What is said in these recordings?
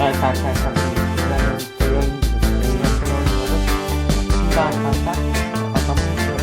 Evet arkadaşlar. bilgisayarla birlikte yayın yayın oynuyoruz. Şimdi arkadaşlar adam bir şey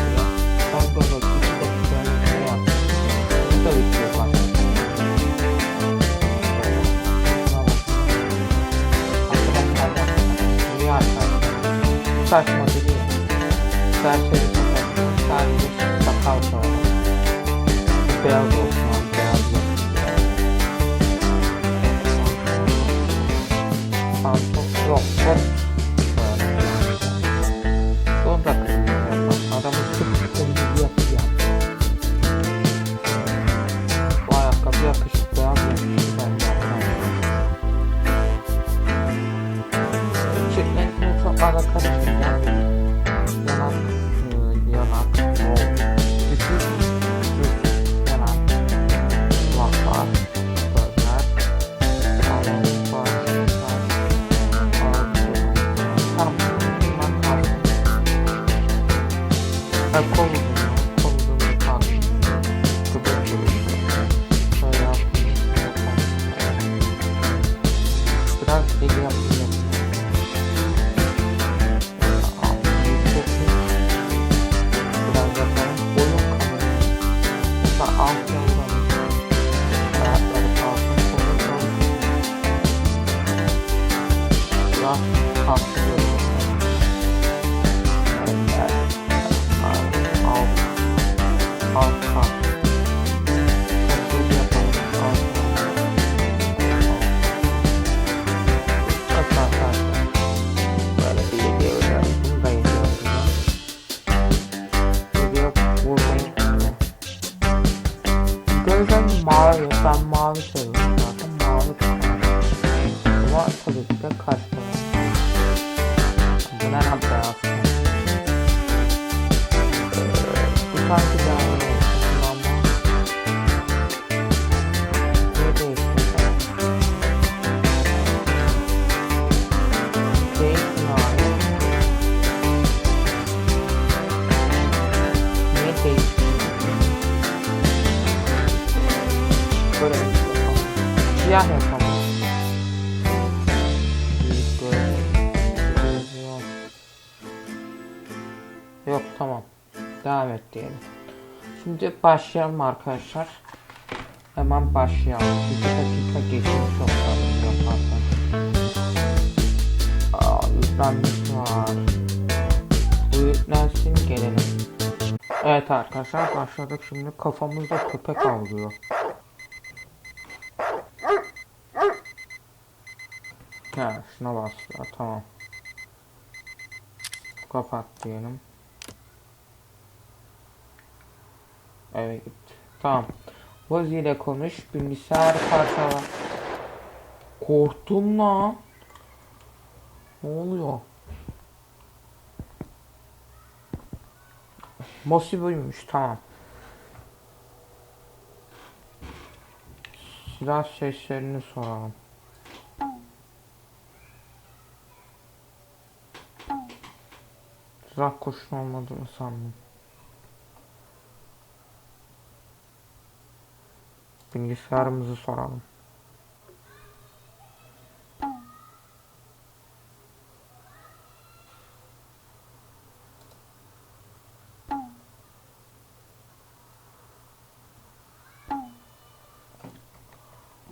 Yok tamam. Devam et diyelim. Şimdi başlayalım arkadaşlar. Hemen başlayalım. Bir dakika geçmiş olsun yaparsan. Aa, yüklenmiş var. Bu yüklensin gelelim. Evet arkadaşlar başladık şimdi kafamızda köpek avlıyor. Ha şuna basıyor tamam. Kapat diyelim. Evet tamam. Vozi ile konuş bilgisayar parçala. Korktum lan. Ne oluyor? Mosi buymuş tamam. Silah seslerini soralım. Silah kurşun olmadığını sandım. Bilgisayarımızı soralım.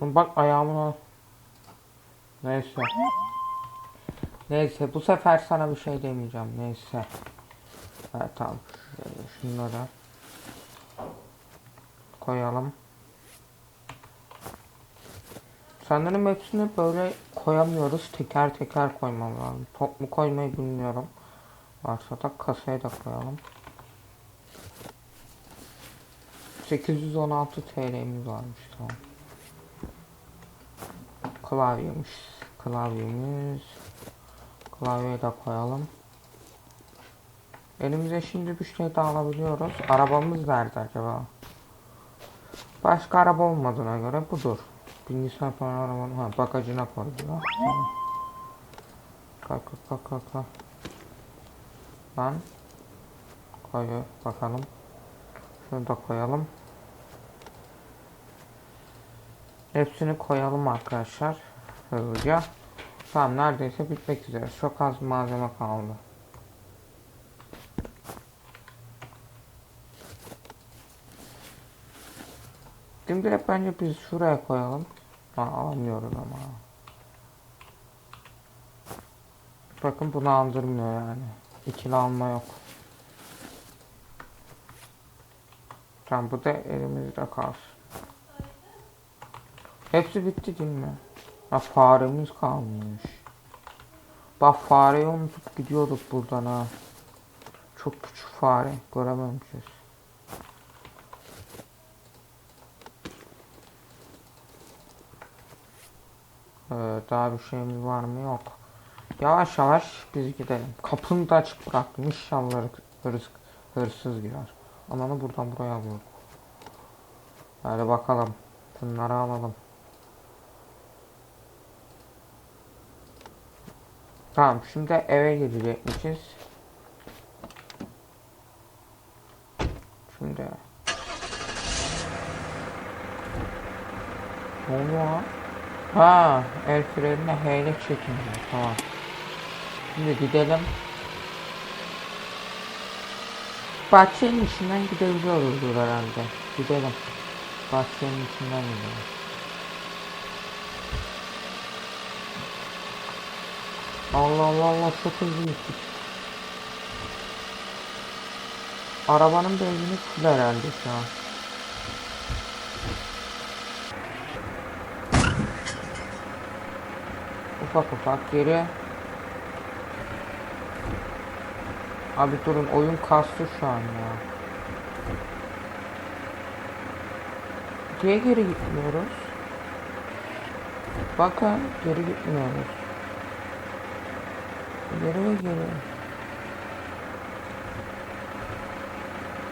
Bak ayağımın Neyse. Neyse bu sefer sana bir şey demeyeceğim. Neyse. Evet tamam. Şunları koyalım. Sanırım hepsini böyle koyamıyoruz. Teker teker koymam lazım. Toplu koymayı bilmiyorum. Varsa da kasaya da koyalım. 816 TL'miz varmış tamam. Klavyemiz. Klavyemiz. Klavyeyi de koyalım. Elimize şimdi bir şey daha alabiliyoruz. Arabamız nerede acaba? Başka araba olmadığına göre budur. Bilgisayar falan arabanın ha, bagajına koydular. Tamam. Kalk kalk kalk kalk. Lan. Koy bakalım. Şunu da koyalım. Hepsini koyalım arkadaşlar. Hızlıca. Tamam neredeyse bitmek üzere. Çok az malzeme kaldı. Şimdi bence biz şuraya koyalım. Ha, alamıyoruz ama. Bakın bunu andırmıyor yani. İkili alma yok. Tamam bu da elimizde kalsın. Hepsi bitti değil mi? Ha faremiz kalmış. Bak fareyi unutup gidiyorduk buradan ha. Çok küçük fare görememişiz. Ee, daha bir şeyimiz var mı? Yok. Yavaş yavaş biz gidelim. Kapını da açık bıraktım. İnşallah hırs, hırsız girer. Ananı buradan buraya alıyorum. Hadi bakalım. Bunları alalım. Tamam şimdi eve gidecekmişiz. Şimdi. Ne oluyor lan? Ha, el frenine heyle çekilmiyor. Tamam. Şimdi gidelim. Bahçenin içinden gidebiliyoruzdur herhalde. Gidelim. Bahçenin içinden gidelim. Allah Allah Allah çok hızlı gittik. Arabanın benzini full herhalde şu an. Ufak ufak geri. Abi durun oyun kastı şu an ya. Niye geri gitmiyoruz? Bakın geri gitmiyoruz. Geri ve geri.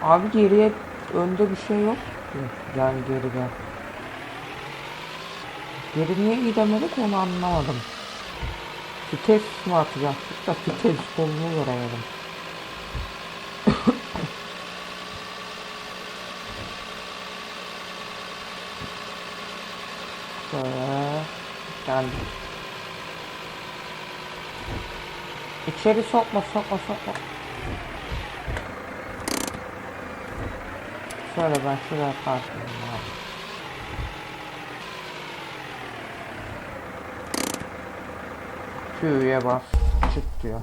Abi geriye önde bir şey yok. Yani geride. Geri niye gidemedik onu anlamadım. Vites mi atacaktık da vites kolunu göremedim. Şöyle geldik. İçeri sokma sokma sokma. Şöyle ben şuraya abi. Q'ye bas çık diyor.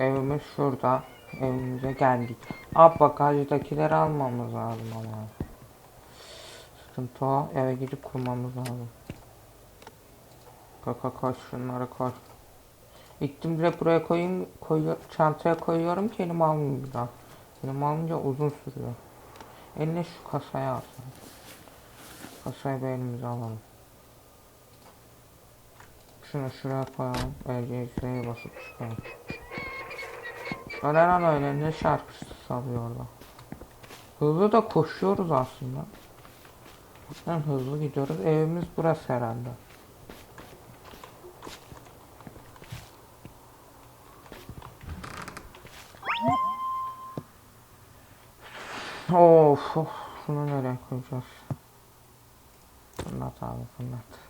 Evimiz şurada. Evimize geldik. Abi bagajdakileri almamız lazım ama. Sıkıntı o. Eve gidip kurmamız lazım. Koy koy şunları koy. İttim direkt buraya koyayım. Koy, çantaya koyuyorum ki elim almayayım bir daha. Elim alınca uzun sürüyor. Eline şu kasaya alsın. Kasayı bir elimize alalım. Şunu şuraya koyalım. LCS'ye basıp çıkalım. Öyle lan öyle ne şarkısı salıyor orada. Hızlı da koşuyoruz aslında. Hem hızlı gidiyoruz. Evimiz burası herhalde. Of of. Şunu nereye koyacağız? Fırlat abi fırlat.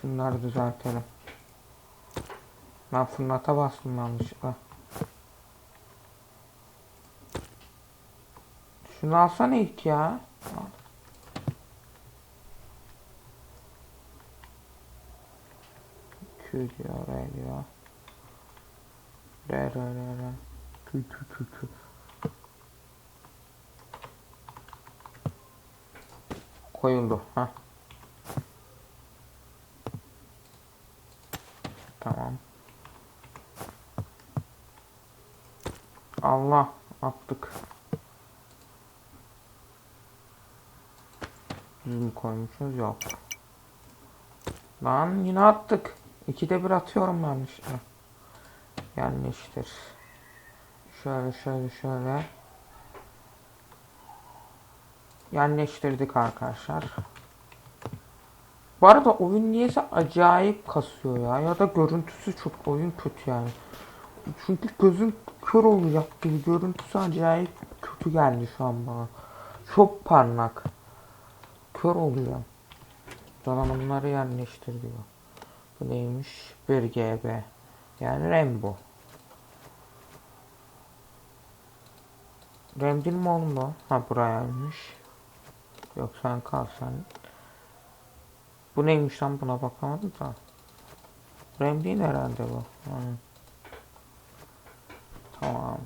Şunları düzeltelim. Ben fırlata bastım yanlışlıkla. Şunu alsana ilk ya. Q diyor, R diyor. R, R, R, R. Q, Q, Q, Q. Koyuldu. Ha. Tamam. Allah attık. Düzgün koymuşuz yok. Lan yine attık. İkide bir atıyorum ben işte. Yerleştir. Şöyle şöyle şöyle. Yerleştirdik arkadaşlar. Bu arada oyun niyeyse acayip kasıyor ya. Ya da görüntüsü çok oyun kötü yani. Çünkü gözüm kör olacak gibi görüntüsü acayip kötü geldi şu an bana. Çok parlak. Kör oluyor. Donanımları yerleştir diyor. Bu neymiş? 1 GB. Yani RAM bu. RAM değil mi oğlum bu? Ha burayaymış. Yok sen kal sen. Bu neymiş lan buna bakamadım da. RAM değil herhalde bu. Ha. Tamam.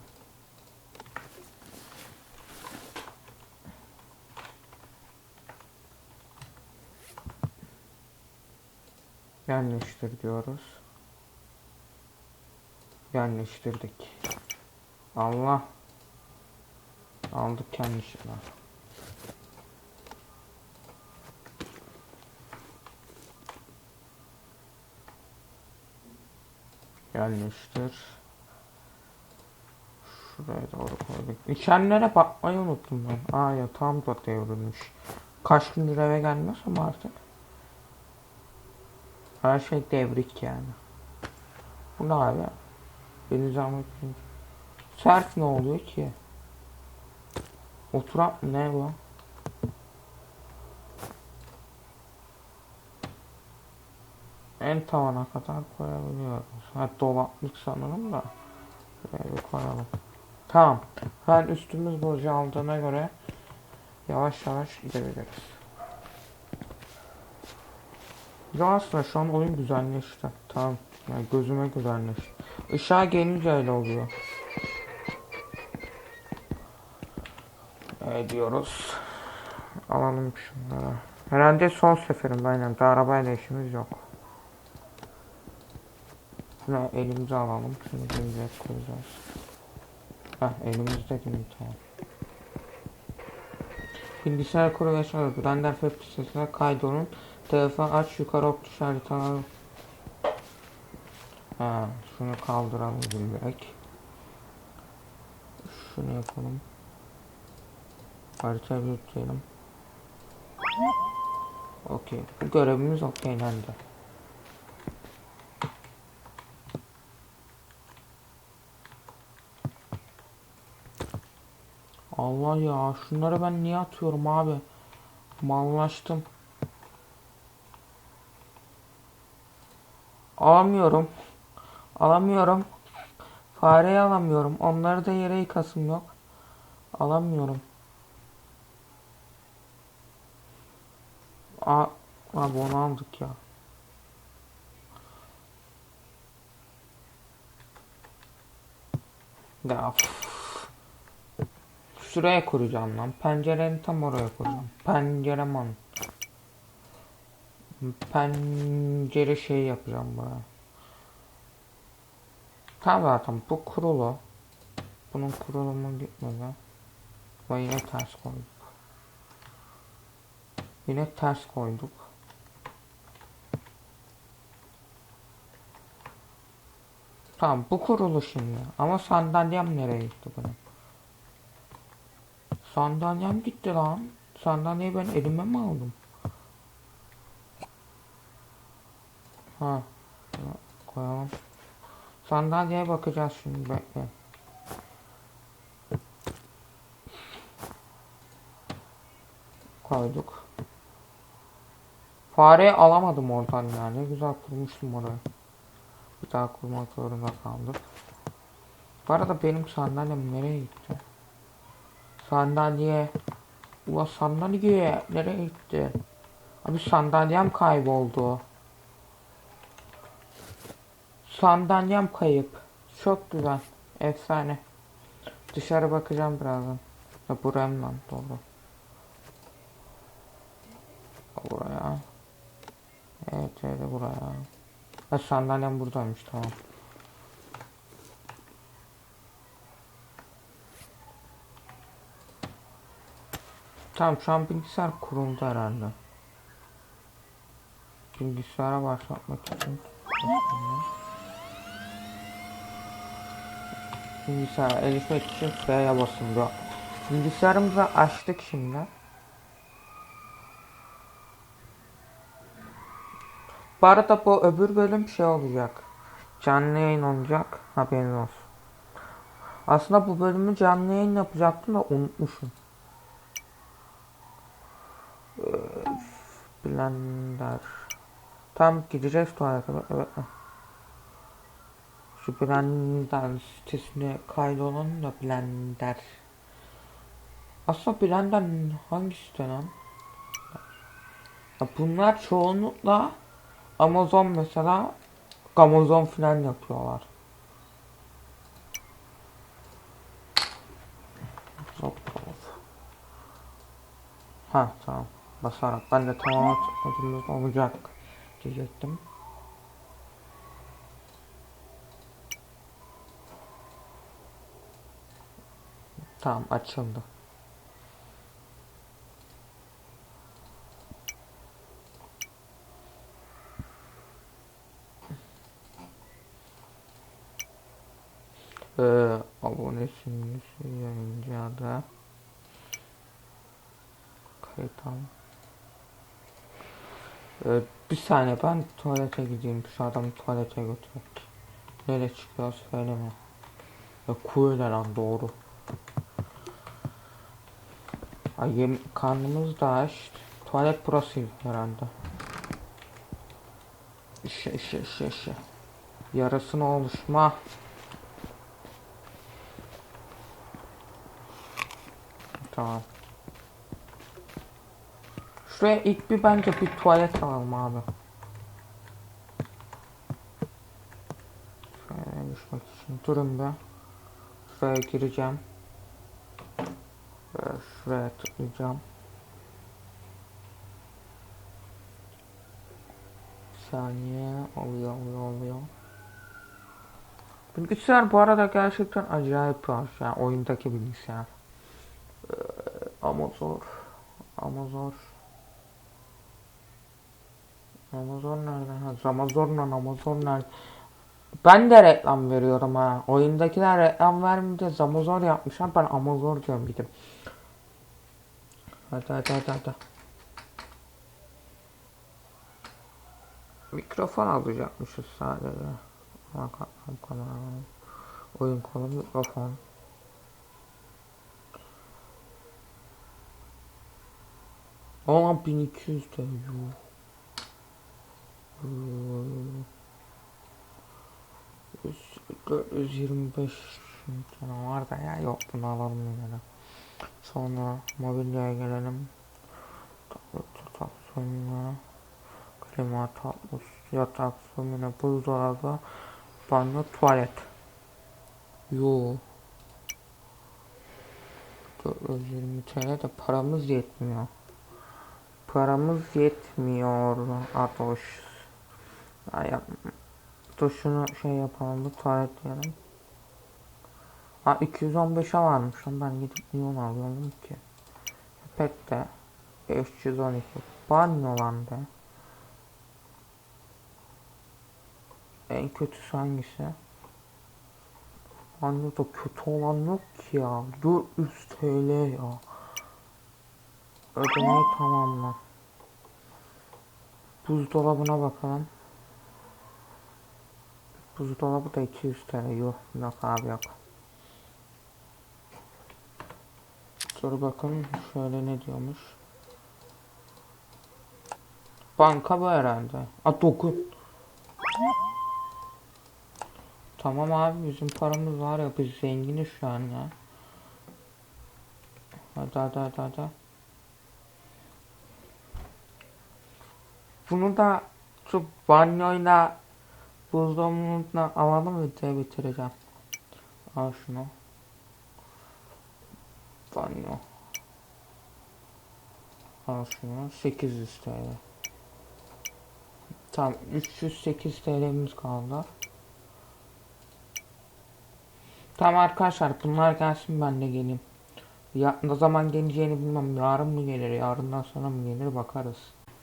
Yerleştir diyoruz. Yerleştirdik. Allah. Aldık yanlışlıkla. Yerleştir. Şuraya doğru koyduk. İçerilere bakmayı unuttum ben. Aa ya tam da devrilmiş. Kaç gündür eve gelmezsem artık. Her şey devrik yani. Bu ne abi? Beni zahmet. Sert ne oluyor ki? Oturak mı ne bu? En tavana kadar koyabiliyoruz. Ha dolaplık sanırım da. Bir koyalım. Tamam. Ben üstümüz boca aldığına göre yavaş yavaş gidebiliriz. Ya aslında şu an oyun güzelleşti. Tamam. Yani gözüme güzelleşti. Işığa gelince öyle oluyor. Ne diyoruz? Alalım şunları. Herhalde son seferim aynen. Daha arabayla işimiz yok. Şunu elimize alalım. Şunu elimize koyacağız. Heh elimizde değil tamam. Bilgisayar kuru ve şarkı. Render web kaydolun. Telefon aç yukarı ok işareti alalım. Ha, şunu kaldıralım direkt. Şunu yapalım. Haritayı büyütelim. Okey. Bu görevimiz okeylendi. Allah ya şunları ben niye atıyorum abi? Mallaştım. Alamıyorum. Alamıyorum. Fareyi alamıyorum. Onları da yere yıkasım yok. Alamıyorum. Aa, abi onu aldık ya. Ya. Şuraya kuracağım lan. Pencerenin tam oraya kuracağım. Pencereman. Pencere şey yapacağım buraya. Tamam zaten bu kurulu. Bunun kurulumu gitmedi. Ve yine ters koyduk. Yine ters koyduk. Tamam bu kurulu şimdi. Ama sandalyem nereye gitti benim? Sandalyem gitti lan. Sandalyeyi ben elime mi aldım? Ha. Koyalım. Sandalyeye bakacağız şimdi bekle. Koyduk. Fareyi alamadım oradan yani. Güzel kurmuştum orayı. Bir daha kurmak zorunda kaldık. Bu arada benim sandalyem nereye gitti? Sandalye. Ula sandalye nereye gitti? Abi sandalyem kayboldu. Sandalyem kayıp. Çok güzel. Efsane. Dışarı bakacağım birazdan. Ya buraya mı lan doğru. Buraya. Evet evet buraya. Ha sandalyem buradaymış tamam. Tamam şu an bilgisayar kuruldu herhalde. Bilgisayara başlatmak için. Bilgisayara erişmek için F'ye basın diyor. Bilgisayarımızı açtık şimdi. Bu arada bu öbür bölüm şey olacak. Canlı yayın olacak. Haberiniz olsun. Aslında bu bölümü canlı yayın yapacaktım da unutmuşum. Blender. Tam gideceğiz tuvalete. Evet. Şu Blender sitesine kaydolun da Blender. Aslında Blender hangi site lan? Bunlar çoğunlukla Amazon mesela Amazon filan yapıyorlar. Ha tamam. Basarak ben de tamam adımız olacak diyecektim. Tamam açıldı. Ee, abone simgesi yayıncı adı. Kayıt al. Ee, bir saniye ben tuvalete gideyim. Şu adamı tuvalete götürek. Nereye çıkıyor söyleme. Ya kuyuyla lan doğru. Ay yem karnımız da aç. Tuvalet burası herhalde. İşe işe işe işe. Yarasına oluşma. Tamam. Şuraya ilk bir bence bir tuvalet alalım abi. Şuraya be. Şuraya gireceğim. Ve şuraya tıklayacağım. Bir saniye oluyor oluyor oluyor. Bilgisayar bu arada gerçekten acayip şey. Yani oyundaki bilgisayar. Ama zor. Ama zor. Amazon nerede? Ha, Amazon'la Amazon nerede? Ben de reklam veriyorum ha. Oyundakiler reklam vermeyince Zamazor yapmışlar. Ben Amazon diyorum gidip. Hadi hadi hadi hadi. Mikrofon alacakmışız sadece. Oyun kolu mikrofon. Aa 1200 de yuh. Yuh. 425 tane var da ya yok bunu alalım de. Sonra mobilyaya gelelim. Yatak sonra klima tatlı yatak sonra buzdolabı banyo tuvalet. Yo. 420 TL de paramız yetmiyor. Paramız yetmiyor Atoş. Ay yapma. Dur şunu şey yapalım bu tuvalet diyelim. Ha 215'e varmış lan ben gidip niye onu alıyorum ki? Pek de 512 banyo lan be. En kötüsü hangisi? Banyoda kötü olan yok ki ya. 400 TL ya. Ödemeyi tamamla. Buzdolabına bakalım. Buzdolabı da 200 TL. Yok, yok abi yok. Dur bakın şöyle ne diyormuş. Banka bu herhalde. A dokun. Tamam abi bizim paramız var ya biz zenginiz şu an ya. Hadi hadi hadi hadi. Bunu da şu banyoyla buzdolabına alalım videoyu bitireceğim. Al şunu. Banyo. Al şunu. 800 TL. Tamam 308 TL'miz kaldı. Tamam arkadaşlar bunlar gelsin ben de geleyim. Ya, ne zaman geleceğini bilmem. Yarın mı gelir, yarından sonra mı gelir bakarız.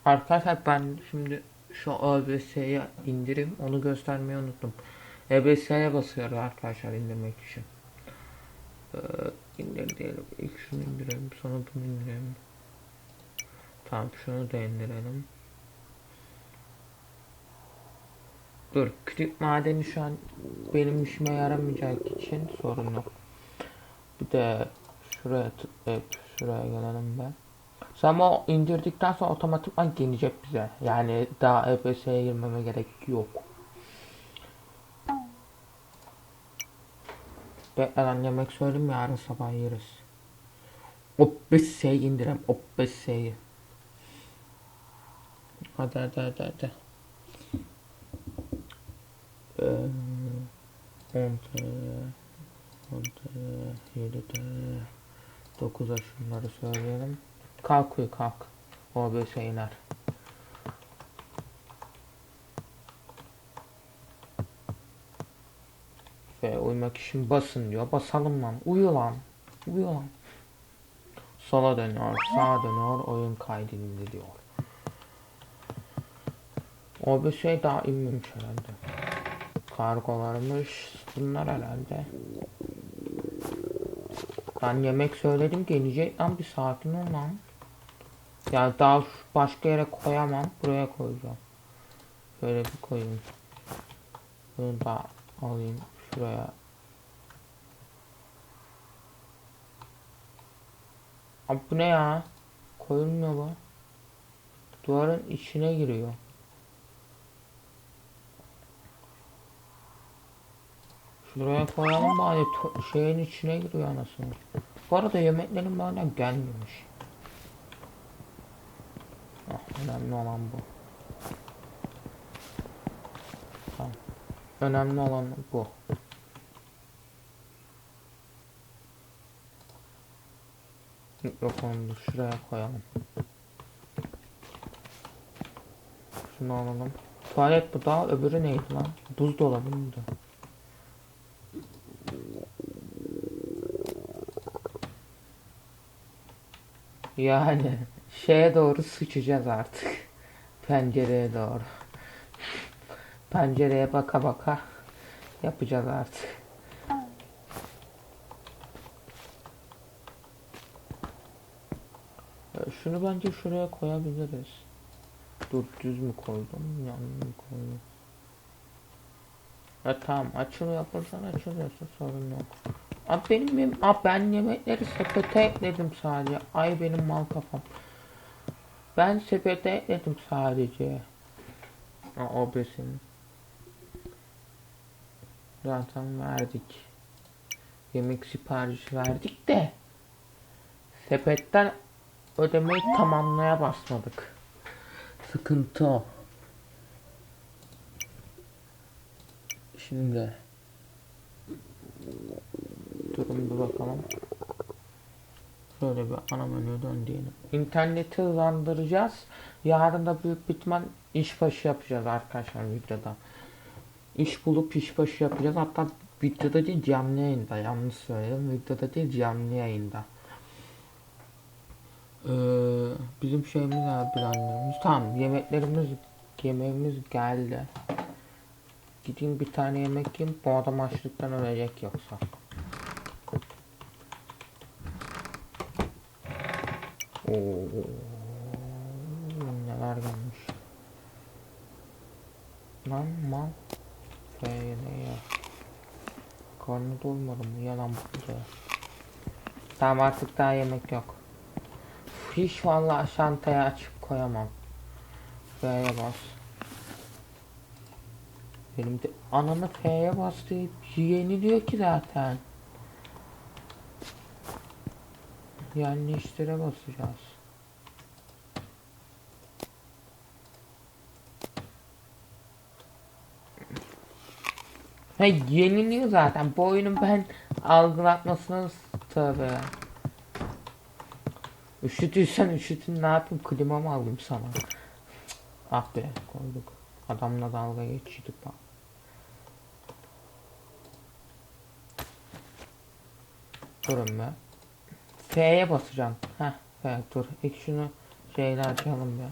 Arkadaşlar ben şimdi şu OBS'yi indireyim. Onu göstermeyi unuttum. EBS'ye basıyoruz arkadaşlar indirmek için. Ee, indir diyelim. İlk şunu indirelim. Sonra bunu indirelim. Tamam şunu da indirelim. Dur klip madeni şu an benim işime yaramayacak için sorun yok. Bir de şuraya tıklayıp şuraya gelelim ben. Ama o indirdikten sonra otomatikman gelecek bize. Yani daha EPS'ye girmeme gerek yok. Beklen yemek söyleyeyim yarın sabah yeriz. OBS'yi indirem OBS'yi. Hadi hadi hadi hadi. Ee, 10 TL, 10 TL, 7 TL, 9'a şunları söyleyelim. Kalk uyu kalk. OBS iner. Ve uyumak için basın diyor. Basalım lan. Uyu lan. Uyu lan. Sola dönüyor, sağa dönüyor, oyun kaydedildi diyor. OBS daha inmemiş herhalde. Kargolarmış bunlar herhalde. Ben yemek söyledim gelecek lan bir sakin ol lan. Ya daha başka yere koyamam. Buraya koyacağım. Şöyle bir koyayım. Bunu da alayım şuraya. Abi bu ne ya? Koyulmuyor bu. Duvarın içine giriyor. Şuraya koyalım bari şeyin içine giriyor anasını. Bu arada yemeklerim bana gelmemiş. Önemli olan bu. Tamam. Önemli olan bu. Mikrofonu şuraya koyalım. Şunu alalım. Tuvalet bu da öbürü neydi lan? Buzdolabı mıydı? Yani şeye doğru sıçacağız artık. Pencereye doğru. Pencereye baka baka yapacağız artık. Şunu bence şuraya koyabiliriz. Dur düz mü koydum yanlış mı koydum? Ya tamam açılıyor yaparsan açılıyorsa sorun yok. Abi benim yem Abi ben yemekleri sepete ekledim sadece. Ay benim mal kafam. Ben sepete ekledim sadece. Ha, o besin. Zaten verdik. Yemek siparişi verdik de. Sepetten ödemeyi tamamlaya basmadık. Sıkıntı o. Şimdi Durun bir bakalım. Şöyle bir ana menüye dön diyelim. İnterneti hızlandıracağız. Yarın da büyük bitmen işbaşı yapacağız arkadaşlar videoda. İş bulup işbaşı yapacağız. Hatta videoda değil canlı yayında. Yanlış söyledim. Videoda değil canlı yayında. Ee, bizim şeyimiz var planlarımız. Tamam yemeklerimiz yemeğimiz geldi. Gideyim bir tane yemek yiyeyim. Bu adam açlıktan ölecek yoksa. Oo, neler gelmiş. Lan mal. F'ye ya. Karnı doymadım. Yalan bu ya. Tamam artık daha yemek yok. Hiç vallahi şantaya açıp koyamam. F'ye bas. Benim de ananı F'ye bas deyip yeni diyor ki zaten. İşlere basacağız. Ha yeniliyor zaten. Bu oyunun ben algılatmasına tövbe. Üşütüysen üşütün ne yapayım klima mı alayım sana? Ah be koyduk. Adamla dalga geçiyorduk bak. Durun be. F'ye basacağım. Heh, F dur. İlk şunu şeyle açalım ya.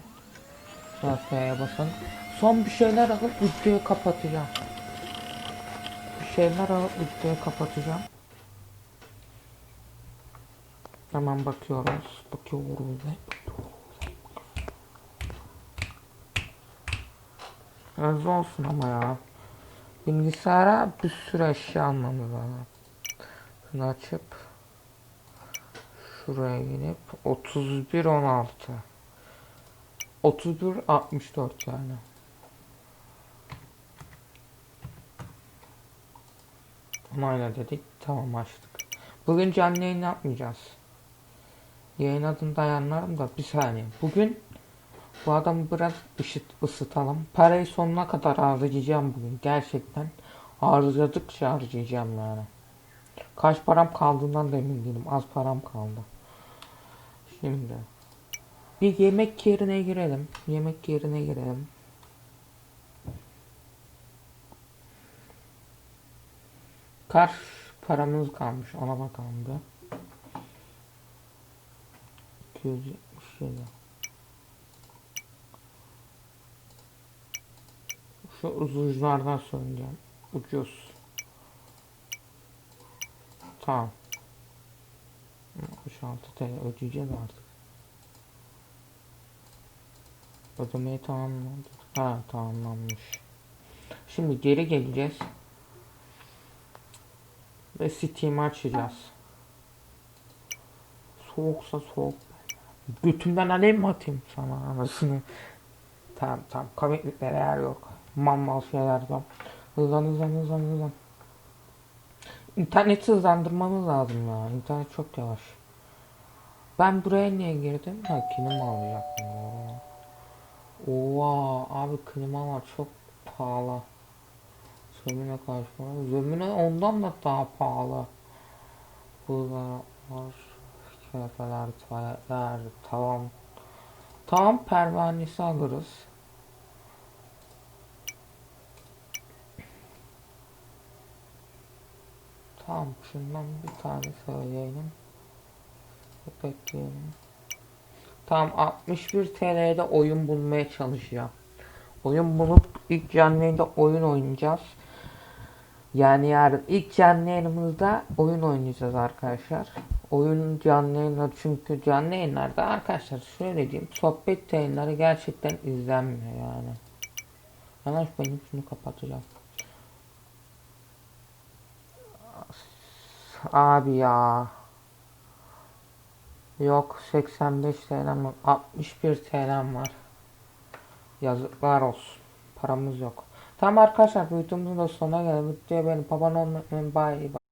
Sonra F'ye basın. Son bir şeyler alıp videoyu kapatacağım. Bir şeyler alıp videoyu kapatacağım. Hemen bakıyoruz. Bakıyoruz. Hızlı olsun ama ya. Bilgisayara bir sürü eşya almamız lazım. Şunu açıp Şuraya gelip 31 16. 31 64 yani. Onayla dedik. Tamam açtık. Bugün canlı yayın yapmayacağız. Yayın adını dayanlarım da bir saniye. Bugün bu adamı biraz ışıt, ısıtalım. Parayı sonuna kadar harcayacağım bugün. Gerçekten harcadıkça harcayacağım yani. Kaç param kaldığından da emin değilim. Az param kaldı. Şimdi bir yemek yerine girelim. Yemek yerine girelim. Kaç paramız kalmış ona bakalım bir. 277. Şu uzunculardan söyleyeceğim. Ucuz. Tamam. 66 TL ödeyeceğiz artık. Ödemeyi tamamladık. Ha tamamlanmış. Şimdi geri geleceğiz. Ve Steam'i açacağız. Soğuksa soğuk. Götümden alayım mı atayım sana anasını? Tamam tamam komikliklere yer yok. Mal mal şeyler var. Hızlan hızlan hızlan hızlan. İnterneti hızlandırmamız lazım ya. İnternet çok yavaş. Ben buraya niye girdim? Ha klima alacaktım. Oha abi klimalar çok pahalı. Zömine karşı Zömine ondan da daha pahalı. Burada var. Kefeler, tuvaletler, tamam. Tam pervanesi alırız. Tamam şundan bir tane söyleyelim. Bekleyelim. Tamam 61 TL'de oyun bulmaya çalışacağım. Oyun bulup ilk canlı oyun oynayacağız. Yani yarın ilk canlı yayınımızda oyun oynayacağız arkadaşlar. Oyun canlı yayınları çünkü canlı yayınlarda arkadaşlar şöyle diyeyim sohbet yayınları gerçekten izlenmiyor yani. Hemen benim şunu kapatacağım. Abi ya. Yok 85 TL'm var. 61 TL'm var. Yazıklar olsun. Paramız yok. Tamam arkadaşlar videomuzun da sonuna geldik. Videoya beğenip abone olmayı unutmayın. Bye.